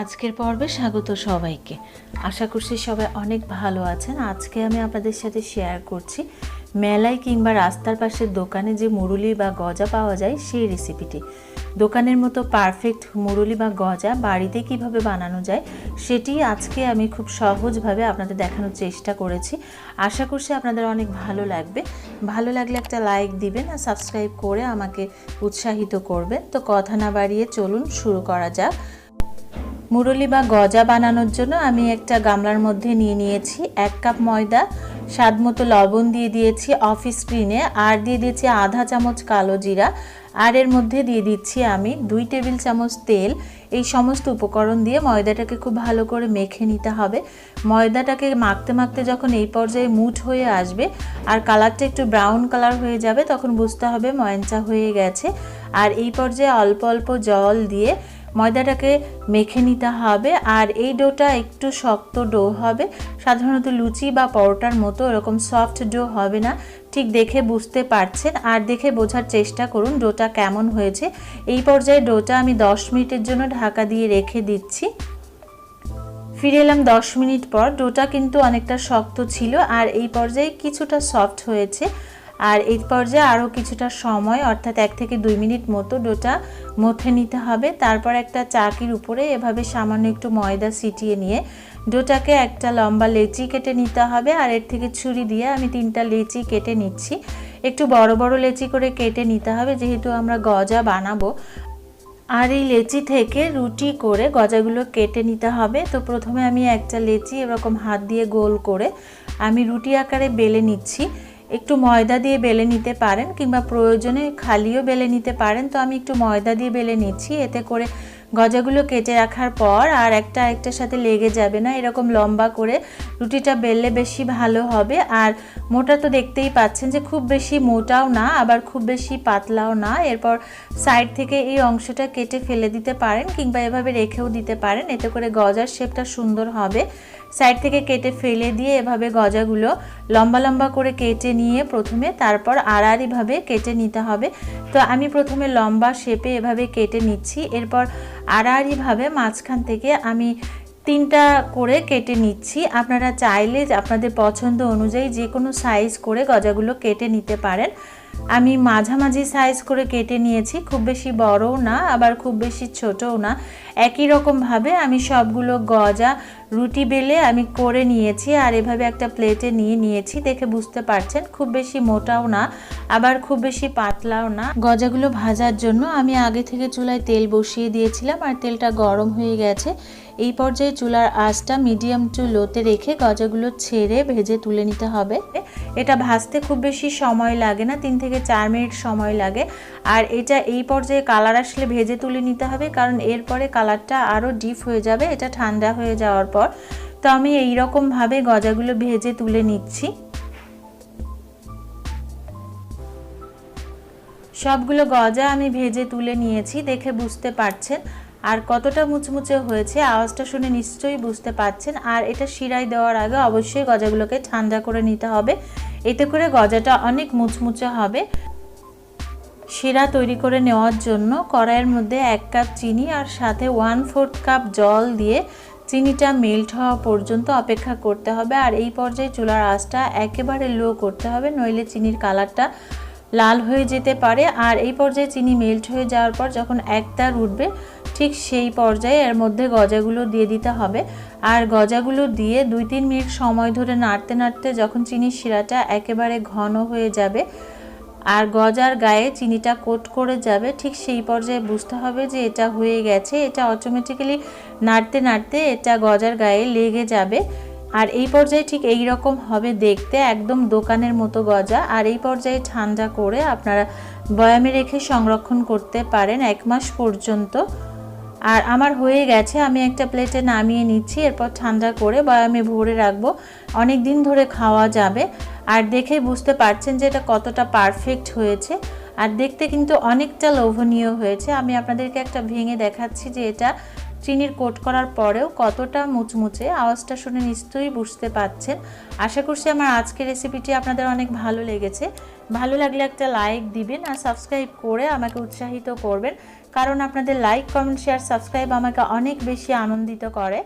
আজকের পর্বে স্বাগত সবাইকে। আশা করছি সবাই অনেক ভালো আছেন। আজকে আমি আপনাদের সাথে শেয়ার করছি মেলায় কিংবা রাস্তার পাশের দোকানে যে মুরুলি বা গজা পাওয়া যায়, সেই রেসিপিটি দোকানের মতো পারফেক্ট মুরুলি বা গজা বাড়িতে কীভাবে বানানো যায়, সেটি আজকে আমি খুব সহজভাবে আপনাদের দেখানোর চেষ্টা করেছি। আশা করছি আপনাদের অনেক ভালো লাগবে। ভালো লাগলে একটা লাইক দিবেন আর সাবস্ক্রাইব করে আমাকে উৎসাহিত করবেন। তো কথা না বাড়িয়ে চলুন শুরু করা যাক। মুরলি বা গজা বানানোর জন্য আমি একটা গামলার মধ্যে নিয়ে নিয়েছি এক কাপ ময়দা, স্বাদ মতো লবণ দিয়ে দিয়েছি অফিস স্ক্রিনে আর দিয়ে দিয়েছি আধা চামচ কালো জিরা, আর এর মধ্যে দিয়ে দিচ্ছি আমি দুই টেবিল চামচ তেল। এই সমস্ত উপকরণ দিয়ে ময়দাটাকে খুব ভালো করে মেখে নিতে হবে। ময়দাটাকে মাখতে মাখতে যখন এই পর্যায়ে মুঠ হয়ে আসবে আর কালারটা একটু ব্রাউন কালার হয়ে যাবে, তখন বুঝতে হবে ময়ঞ্চা হয়ে গেছে। আর এই পর্যায়ে অল্প অল্প জল দিয়ে ময়দাটাকে মেখে নিতে হবে আর এই ডোটা একটু শক্ত ডো হবে। সাধারণত লুচি বা পরোটার মতো এরকম সফট ডো হবে না। ঠিক দেখে বুঝতে পারছেন আর দেখে বোঝার চেষ্টা করুন ডোটা কেমন হয়েছে। এই পর্যায়ে ডোটা আমি 10 মিনিটের জন্য ঢাকা দিয়ে রেখে দিচ্ছি। ফিরে এলাম দশ মিনিট পর। ডোটা কিন্তু অনেকটা শক্ত ছিল আর এই পর্যায়ে কিছুটা সফট হয়েছে। আর এই পর্যায়ে আরও কিছুটা সময়, অর্থাৎ এক থেকে দুই মিনিট মতো ডোটা মথে নিতে হবে। তারপর একটা চাকির উপরে এভাবে সামান্য একটু ময়দা ছিটিয়ে নিয়ে ডোটাকে একটা লম্বা লেচি কেটে নিতে হবে। আর এর থেকে ছুরি দিয়ে আমি তিনটা লেচি কেটে নিচ্ছি। একটু বড় বড় লেচি করে কেটে নিতে হবে, যেহেতু আমরা গজা বানাবো। আর এই লেচি থেকে রুটি করে গজাগুলো কেটে নিতে হবে। তো প্রথমে আমি একটা লেচি এরকম হাত দিয়ে গোল করে আমি রুটি আকারে বেলে নিচ্ছি। একটু ময়দা দিয়ে বেলে নিতে পারেন কিংবা প্রয়োজনে খালিও বেলে নিতে পারেন। তো আমি একটু ময়দা দিয়ে বেলে নিচ্ছি, এতে করে গজাগুলো কেটে রাখার পর আর একটা একটার সাথে লেগে যাবে না, এরকম লম্বা করে রুটিটা বেললে বেশি ভালো হবে। আর মোটা তো দেখতেই পাচ্ছেন যে খুব বেশি মোটাও না, আবার খুব বেশি পাতলাও না। এরপর সাইড থেকে এই অংশটা কেটে ফেলে দিতে পারেন কিংবা এভাবে রেখেও দিতে পারেন, এতে করে গজার শেপটা সুন্দর হবে। সাইড থেকে কেটে ফেলে দিয়ে এভাবে গজাগুলো লম্বা লম্বা করে কেটে নিয়ে প্রথমে তারপর আড়াআড়িভাবে কেটে নিতে হবে। তো আমি প্রথমে লম্বা শেপে এভাবে কেটে নিচ্ছি। এরপর আড়াআড়িভাবে মাঝখান থেকে আমি তিনটা করে কেটে নিচ্ছি। আপনারা চাইলে আপনাদের পছন্দ অনুযায়ী যে কোনো সাইজ করে গজাগুলো কেটে নিতে পারেন। আমি মাঝামাঝি সাইজ করে কেটে নিয়েছি। খুব বেশি বড়ও না, আবার খুব বেশি ছোটও না। একই রকমভাবে আমি সবগুলো গজা রুটি বেলে আমি করে নিয়েছি আর এভাবে একটা প্লেটে নিয়ে নিয়েছি, দেখে বুঝতে পারছেন। খুব বেশি মোটাও না, আবার খুব বেশি পাতলাও না। গজাগুলো ভাজার জন্য আমি আগে থেকে চুলায় তেল বসিয়ে দিয়েছিলাম আর তেলটা গরম হয়ে গেছে। এই পর্যায়ে চুলার আঁচটা মিডিয়াম টু লোতে রেখে গজাগুলো ছেড়ে ভেজে তুলে নিতে হবে। এটা ভাজতে খুব বেশি সময় লাগে না, তিন থেকে চার মিনিট সময় লাগে। আর এটা এই পর্যায়ে কালার আসলে ভেজে তুলে নিতে হবে, কারণ এরপরে কালারটা আরও ডিপ হয়ে যাবে, এটা ঠান্ডা হয়ে যাওয়ার পর। তো আমি এই গজাগুলো ভেজে তুলে নিচ্ছি। সবগুলো গজা আমি ভেজে তুলে নিয়েছি, দেখে বুঝতে পারছেন। আর কতটা মুচমুচে হয়েছে, আওয়াজটা শুনে নিশ্চয়ই বুঝতে পারছেন। আর এটা শিরাই দেওয়ার আগে অবশ্যই গজাগুলোকে ঠান্ডা করে নিতে হবে। এতে করে গজাটা অনেক মুচমুচে হবে। শিরা তৈরি করে নেওয়ার জন্য কড়াইয়ের মধ্যে এক কাপ চিনি আর সাথে ওয়ান ফোর্থ কাপ জল দিয়ে চিনিটা মেল্ট হওয়া পর্যন্ত অপেক্ষা করতে হবে। আর এই পর্যায়ে চুলার আঁচটা একেবারে লো করতে হবে, নইলে চিনির কালারটা লাল হয়ে যেতে পারে। আর এই পর্যায়ে চিনি মেল্ট হয়ে যাওয়ার পর যখন একতার উঠবে, ঠিক সেই পর্যায়ে এর মধ্যে গজাগুলো দিয়ে দিতে হবে। আর গজাগুলো দিয়ে দুই তিন মিনিট সময় ধরে নাড়তে নাড়তে যখন চিনির শিরাটা একেবারে ঘন হয়ে যাবে, আর গজার গায়ে চিনিটা কোট করে যাবে, ঠিক সেই পর্যায়ে বুঝতে হবে যে এটা হয়ে গেছে। এটা অটোমেটিক্যালি নাড়তে নাড়তে এটা গজার গায়ে লেগে যাবে। আর এই পর্যায়ে ঠিক এই রকম হবে দেখতে, একদম দোকানের মতো গজা। আর এই পর্যায়ে ঠান্ডা করে আপনারা বয়ামে রেখে সংরক্ষণ করতে পারেন এক মাস পর্যন্ত। আর আমার হয়ে গেছে, আমি একটা প্লেটে নামিয়ে নিচ্ছি, এরপর ঠান্ডা করে বয়ামে ভরে রাখব। অনেক দিন ধরে খাওয়া যাবে। আর দেখে বুঝতে পারছেন যে এটা কতটা পারফেক্ট হয়েছে। আর দেখতে কিন্তু অনেকটা লোভনীয় হয়েছে। আমি আপনাদেরকে একটা ভেঙে দেখাচ্ছি যে এটা চিনির কোট করার পরেও কতটা মুচমুচে, আওয়াজটা শুনে নিশ্চয়ই বুঝতে পাচ্ছেন আশা করছি আমার আজকের রেসিপিটি আপনাদের অনেক ভালো লেগেছে। ভালো লাগলে একটা লাইক দিবেন আর সাবস্ক্রাইব করে আমাকে উৎসাহিত করবেন। কারণ আপনাদের লাইক কমেন্ট শেয়ার সাবস্ক্রাইব আমাকে অনেক বেশি আনন্দিত করে।